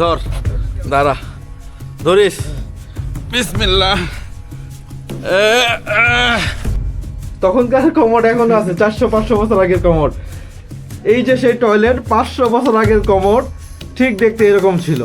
ধর দাঁড়া। ধরিস। আহ। তখনকার কমোড এখন আছে চারশো পাঁচশো বছর আগের কমোড। এই যে সেই টয়লেট পাঁচশো বছর আগের কমোড ঠিক দেখতে এরকম ছিল।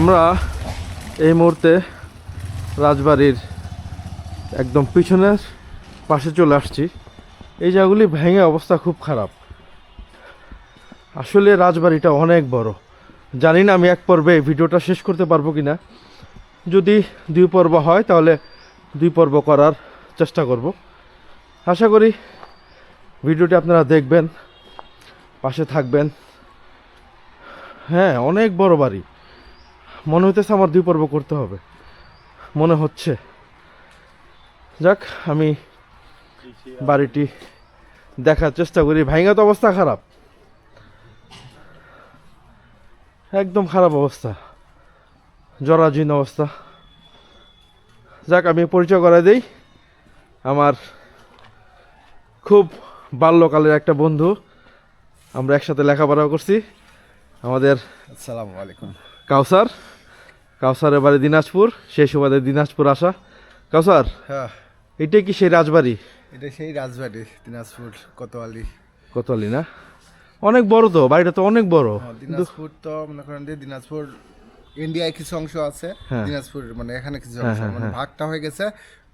আমরা এই মুহূর্তে রাজবাড়ির একদম পিছনের পাশে চলে আসছি। এই জায়গাগুলি ভেঙে অবস্থা খুব খারাপ। আসলে রাজবাড়িটা অনেক বড়। জানি না আমি এক পর্বে ভিডিওটা শেষ করতে পারব কি না যদি দুই পর্ব হয়, তাহলে দুই পর্ব করার চেষ্টা করব। আশা করি ভিডিওটি আপনারা দেখবেন, পাশে থাকবেন। হ্যাঁ অনেক বড় বাড়ি। মনে হইতেছে আমার দুই পর্ব করতে হবে। মনে হচ্ছে। যাক, আমি বাড়িটি দেখার চেষ্টা করি। ভাইঙ্গা তো অবস্থা খারাপ। একদম খারাপ অবস্থা। জরাজীর্ণ অবস্থা। যাক, আমি পরিচয় করে দেই। আমার খুব বাল্যকালের একটা বন্ধু। আমরা একসাথে লেখাপড়া করছি। আমাদের আসসালামু আলাইকুম। কাউসার কাউসারের বাড়ি দিনাজপুর সেই সুবাদে দিনাজপুর আসা। কাউসার হ্যাঁ। এটাই কি সেই রাজবাড়ি? এটা সেই রাজবাড়ি দিনাজপুর কোতোয়ালি। কতলি না? অনেক বড় তো বাড়িটা তো অনেক বড়। হ্যাঁ, দিনাজপুর তো মনে করেন যে দিনাজপুর ইন্ডিয়ায় কিছু অংশ আছে হ্যাঁ। দিনাজপুর মানে এখানে কিছু হ্যাঁ, অংশ মানে। ভাগটা হয়ে গেছে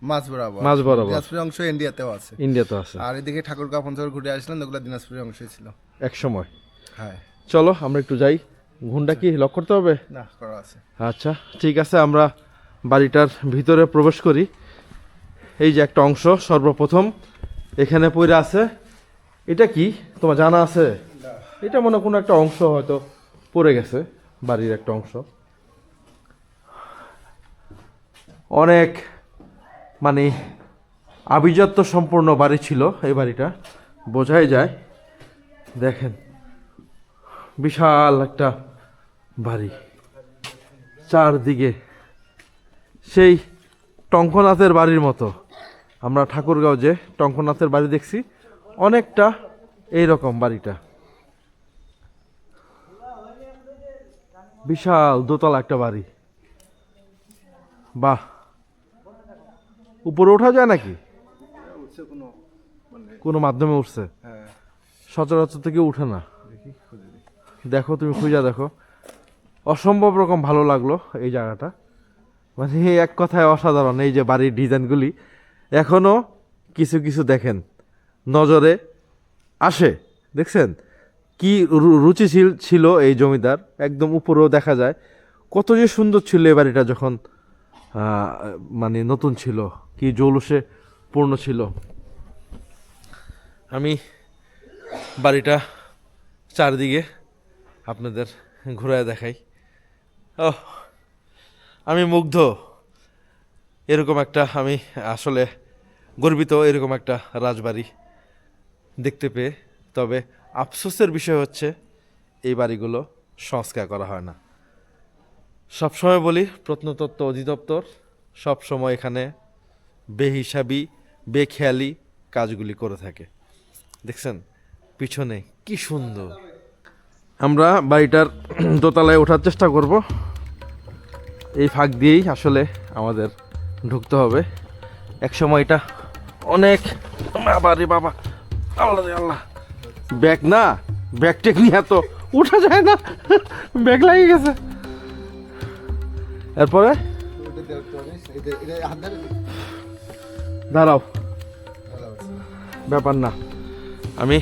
মাঝ বরাবর। মাঝ বরাবর। দিনাজপুরের অংশ ইন্ডিয়াতেও আছে। ইন্ডিয়া তো আছে। আর এদিকে ঠাকুরগাঁও পঞ্চগড় ঘুরে আসলাম ওগুলো দিনাজপুরের অংশই ছিল। এক সময় হ্যাঁ। চলো আমরা একটু যাই। ঘুমটা কি লক করতে হবে? না করা আছে। আচ্ছা ঠিক আছে আমরা বাড়িটার ভিতরে প্রবেশ করি। এই যে একটা অংশ সর্বপ্রথম এখানে পড়ে আছে। এটা কি? তোমার জানা আছে? এটা মনে কোনো একটা অংশ হয়তো পড়ে গেছে বাড়ির একটা অংশ। অনেক মানে আভিজাত্য সম্পূর্ণ বাড়ি ছিল এই বাড়িটা। বোঝাই যায়। দেখেন। বিশাল একটা বাড়ি। চারদিকে সেই টঙ্কনাথের বাড়ির মতো। আমরা ঠাকুরগাঁও যে টঙ্কনাথের বাড়ি দেখছি অনেকটা এই রকম বাড়িটা। বিশাল দোতলা একটা বাড়ি। বাহ! উপরে ওঠা যায় নাকি? কোনো মাধ্যমে উঠছে? হ্যাঁ। সচরাচর থেকে উঠে না। দেখো, তুমি খুঁজা দেখো। অসম্ভব রকম ভালো লাগল এই জায়গাটা। মানে এক কথায় অসাধারণ, এই যে বাড়ির ডিজাইনগুলি এখনও কিছু কিছু দেখেন, নজরে আসে, দেখছেন? কি রুচিশীল ছিল এই জমিদার, একদম উপরেও দেখা যায়। কত যে সুন্দর ছিল এই বাড়িটা যখন মানে নতুন ছিল, কি জৌলুসে পূর্ণ ছিল। আমি বাড়িটা চারদিকে আপনাদের ঘুরায় দেখাই। ও আমি মুগ্ধ। এরকম একটা আমি আসলে গর্বিত, এরকম একটা রাজবাড়ি দেখতে পেয়ে। তবে আফসোসের বিষয় হচ্ছে, এই বাড়িগুলো সংস্কার করা হয় না। সবসময় বলি, প্রত্নতত্ত্ব অধিদপ্তর সবসময় এখানে বেহিসাবি, বেখেয়ালি কাজগুলি করে থাকে। দেখছেন, পিছনে কি সুন্দর। আমরা বাড়িটার দোতলায় ওঠার চেষ্টা করব। এই ফাঁক দিয়েই আসলে আমাদের ঢুকতে হবে। এক সময় এটা অনেক রে বাবা। আল্লাহ আল্লাহ। ব্যাগ না, ব্যাগ টেক নিয়ে তো উঠা যায় না। ব্যাগ লাগিয়ে গেছে। এরপরে? দাঁড়াও। ব্যাপার না। আমি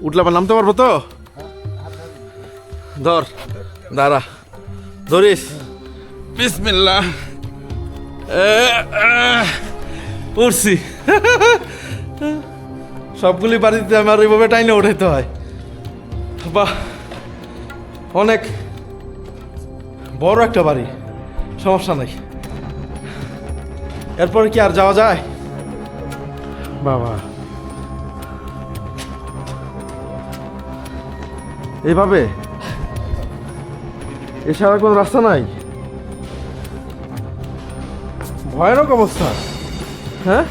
উঠলে আবার নামতে পারব তো? ধর দাঁড়া। ধরিস। বিসমিল্লা উঠছি সবগুলি বাড়িতে আমার ওইভাবে টাইনে উঠাইতে হয়। বাহ অনেক বড় একটা বাড়ি। সমস্যা নাই। এরপরে কি আর যাওয়া যায়? বাবা। এইভাবে এছাড়া কোনো রাস্তা নাই? ভয়ানক অবস্থা। হ্যাঁ?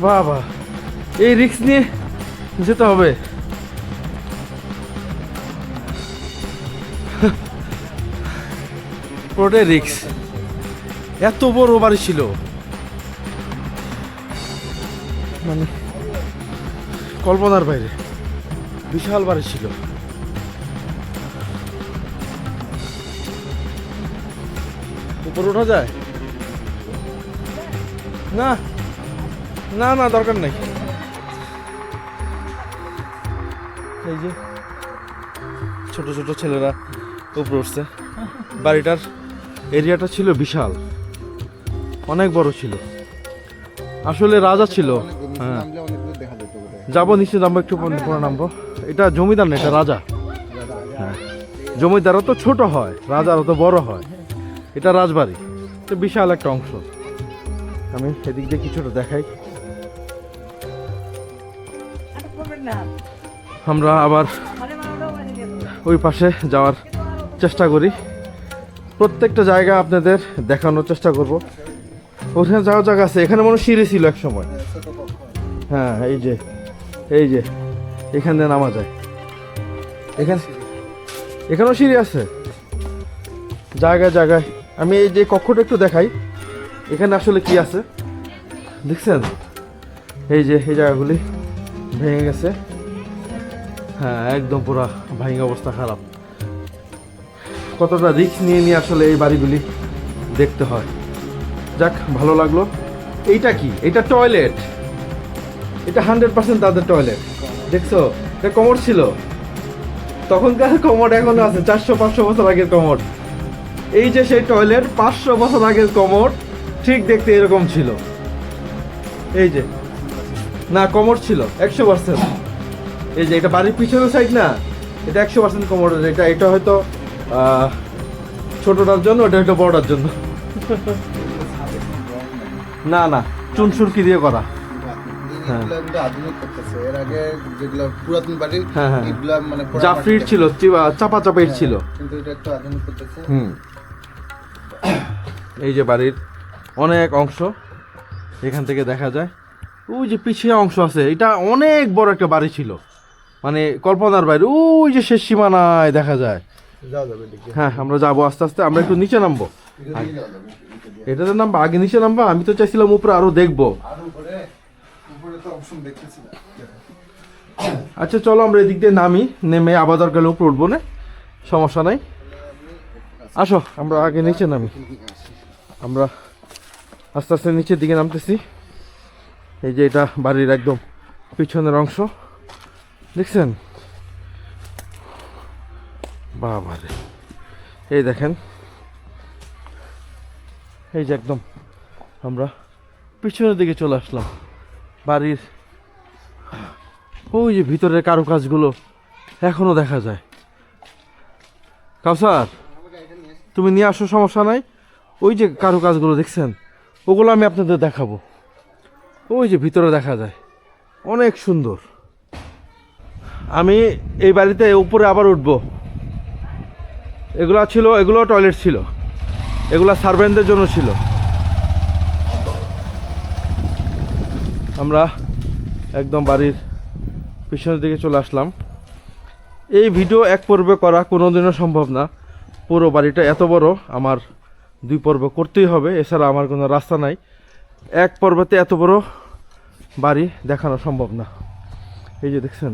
বাবা এই রিক্স নিয়ে যেতে হবে। পুরোটাই রিক্স এত বড় বাড়ি ছিল। মানে কল্পনার বাইরে। বিশাল বাড়ি ছিল। উপরে ওঠা যায়? না না না, দরকার নেই। এই যে, ছোট ছোট ছেলেরা উপরে উঠছে। বাড়িটার এরিয়াটা ছিল বিশাল। অনেক বড় ছিল। আসলে রাজা ছিল। হ্যাঁ। যাব নিশ্চয় নামবো একটু পরে নামবো। এটা জমিদার না, এটা রাজা। হ্যাঁ। জমিদারও তো ছোট হয় রাজারও তো বড় হয়। এটা রাজবাড়ি। তো বিশাল একটা অংশ। আমি এদিক দিয়ে কিছুটা দেখাই। আমরা আবার ওই পাশে যাওয়ার চেষ্টা করি। প্রত্যেকটা জায়গা আপনাদের দেখানোর চেষ্টা করব। ওখানে যাওয়ার জায়গা আছে। এখানে মনে সিঁড়ি ছিল এক সময়। হ্যাঁ এই যে এই যে, এখান নামা যায়। এখানে এখানেও সিঁড়ি আছে। জায়গায় জায়গায় আমি এই যে কক্ষটা একটু দেখাই, এখানে আসলে কি আছে? দেখছেন? এই যে, এই জায়গাগুলি ভেঙে গেছে। হ্যাঁ একদম পুরা ভাঙা অবস্থা খারাপ। কতটা রিস্ক নিয়ে নিয়ে আসলে এই বাড়িগুলি দেখতে হয়। যাক, ভালো লাগল। এইটা কি? এটা টয়লেট এটা হান্ড্রেড পার্সেন্ট তাদের টয়লেট দেখছ? এটা কমোড ছিল। তখনকার কমোড এখনও আছে, চারশো, পাঁচশো বছর আগের কমোড এই যে সেই টয়লেট পাঁচশো বছর আগের কমোড ঠিক দেখতে এরকম ছিল। এই যে না কমোড ছিল একশো পার্সেন্ট। এই যে এটা বাড়ির পিছনের সাইড না এটা একশো পার্সেন্ট কমোডের এটা এটা হয়তো ছোটটার জন্য এটা হয়তো বড়টার জন্য। না না চুন সুরকি দিয়ে করা। হ্যাঁ। হ্যাঁ, হ্যাঁ। মানে জাফরির ছিল চাপা চাপের ছিল। কিন্তু এটা একটু আধুনিক করতেছে। হুম। এই যে বাড়ির অনেক অংশ এখান থেকে দেখা যায়। ওই যে পিছিয়ে অংশ আছে এটা অনেক বড় একটা বাড়ি ছিল। মানে কল্পনার বাইরে ওই যে শেষ সীমানায় দেখা যায়। হ্যাঁ আমরা যাব আস্তে আস্তে আমরা একটু নিচে নামবো। এটা। এটাতে নামবো আগে নিচে নামবো আমি তো চাইছিলাম উপরে আরও দেখব। তো আচ্ছা চলো আমরা এদিক দিয়ে নামি নেমে আবার দরকার উপরে উঠবো না। সমস্যা নাই। আসো আমরা আগে নিচে নামি। আমরা আস্তে আস্তে নিচের দিকে নামতেছি। এই যে এটা বাড়ির একদম পিছনের অংশ। দেখছেন? বাবারে এই দেখেন। এই যে একদম আমরা পিছনের দিকে চলে আসলাম। বাড়ির ওই যে ভিতরের কারুকাজগুলো এখনও দেখা যায়। কাউসার, তুমি নিয়ে আসো, সমস্যা নাই? ওই যে কারু কাজগুলো দেখছেন, ওগুলো আমি আপনাদের দেখাবো। ওই যে ভিতরে দেখা যায়, অনেক সুন্দর। আমি এই বাড়িতে উপরে আবার উঠবো। এগুলা ছিল, এগুলো টয়লেট ছিল। এগুলা সার্ভেন্টদের জন্য ছিল। আমরা একদম বাড়ির পিছনের দিকে চলে আসলাম। এই ভিডিও এক পর্বে করা কোনোদিনও সম্ভব না। পুরো বাড়িটা এত বড়, আমার দুই পর্ব করতেই হবে, এছাড়া আমার কোনো রাস্তা নাই। এক পর্বতে এত বড় বাড়ি দেখানো সম্ভব না। এই যে দেখছেন,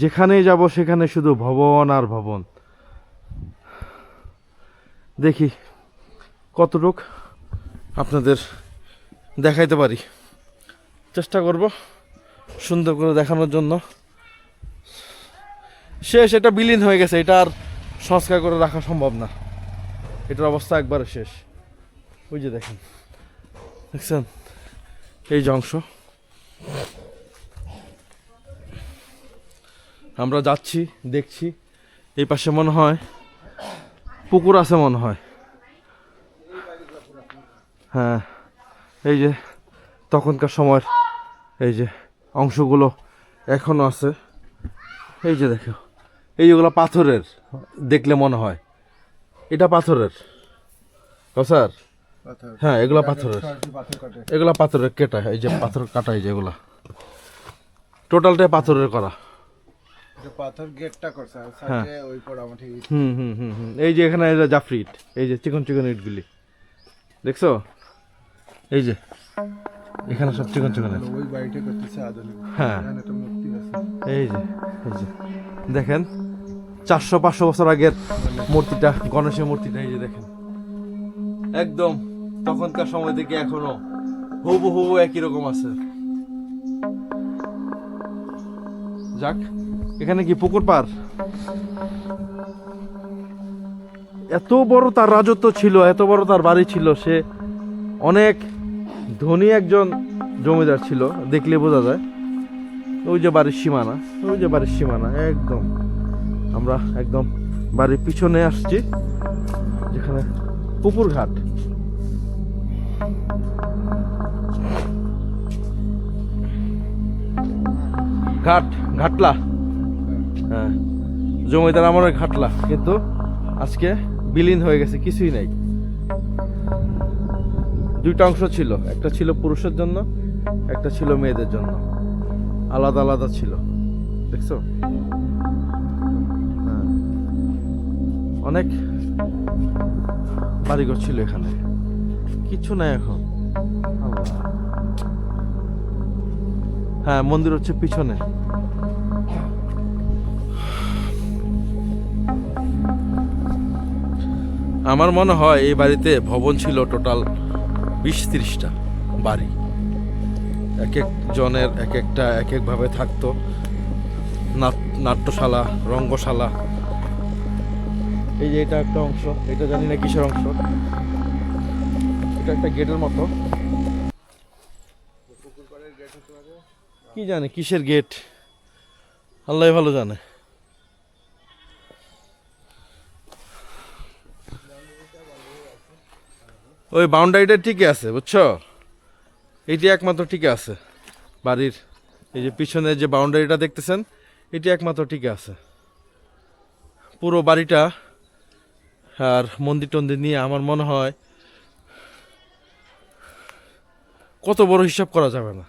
যেখানেই যাব সেখানে শুধু ভবন আর ভবন। দেখি কতটুক আপনাদের দেখাইতে পারি। চেষ্টা করব সুন্দর করে দেখানোর জন্য। শেষ, এটা বিলীন হয়ে গেছে, এটা আর সংস্কার করে রাখা সম্ভব না। এটার অবস্থা একবারে শেষ। ওই যে দেখেন। দেখছেন? এই যে অংশ। আমরা যাচ্ছি, দেখছি। এই পাশে মনে হয় পুকুর আছে মনে হয়। হ্যাঁ এই যে তখনকার সময়ের এই যে অংশগুলো এখনও আছে। এই যে দেখো, এই যেগুলো পাথরের, দেখলে মনে হয়। এটা পাথরের। স্যার? হ্যাঁ এগুলো পাথরের। এগুলা পাথরের কেটা এই যে পাথর কাটা এই যে এগুলা। টোটালটাই পাথরের করা। পাথর গেটটা করছে হ্যাঁ। ওই হুম হুম হুম হুম। এই যে এখানে এই যে জাফরি ইট এই যে চিকন চিকন ইটগুলি। দেখছ? এই যে। এখানে সব চিকন চিকন ওই বাড়িটা করতেছে আধুনিক। হ্যাঁ। যে এই যে। দেখেন চারশো পাঁচশো বছর আগের মূর্তিটা, গণেশের মূর্তিটা, এই যে দেখেন। একদম তখনকার সময় থেকে এখনও হুবু হুবু একই রকম আছে। যাক, এখানে কি পুকুর পার? এত বড় তার রাজত্ব ছিল, এত বড় তার বাড়ি ছিল, সে অনেক ধনী একজন জমিদার ছিল, দেখলে বোঝা যায়। ওই যে বাড়ির সীমানা, ওই যে বাড়ির সীমানা, একদম। আমরা একদম বাড়ির পিছনে আসছি, যেখানে পুকুর ঘাট। ঘাট, ঘাটলা। হ্যাঁ জমিদার আমার ঘাটলা। কিন্তু আজকে বিলীন হয়ে গেছে, কিছুই নাই। দুইটা অংশ ছিল, একটা ছিল পুরুষের জন্য, একটা ছিল মেয়েদের জন্য। আলাদা আলাদা ছিল। দেখছ? অনেক বাড়িঘর ছিল এখানে। কিছু নাই এখন। হ্যাঁ মন্দির হচ্ছে পিছনে। আমার মনে হয় এই বাড়িতে ভবন ছিল টোটাল বিশ তিরিশটা বাড়ি। এক এক জনের এক একটা, এক একভাবে থাকতো। নাট- নাট্যশালা, রঙ্গশালা। এই যে এটা একটা অংশ, এটা জানি না কিসের অংশ। এটা একটা গেটের মতো। কি জানে কিসের গেট? আল্লাহ ভালো জানে। ওই বাউন্ডারিটা ঠিকই আছে, বুঝছ? এটি একমাত্র ঠিকই আছে, বাড়ির। এই যে পিছনের যে বাউন্ডারিটা দেখতেছেন, এটি একমাত্র ঠিকই আছে। পুরো বাড়িটা আর মন্দির টন্দির নিয়ে আমার মনে হয় কত বড় হিসাব করা যাবে না।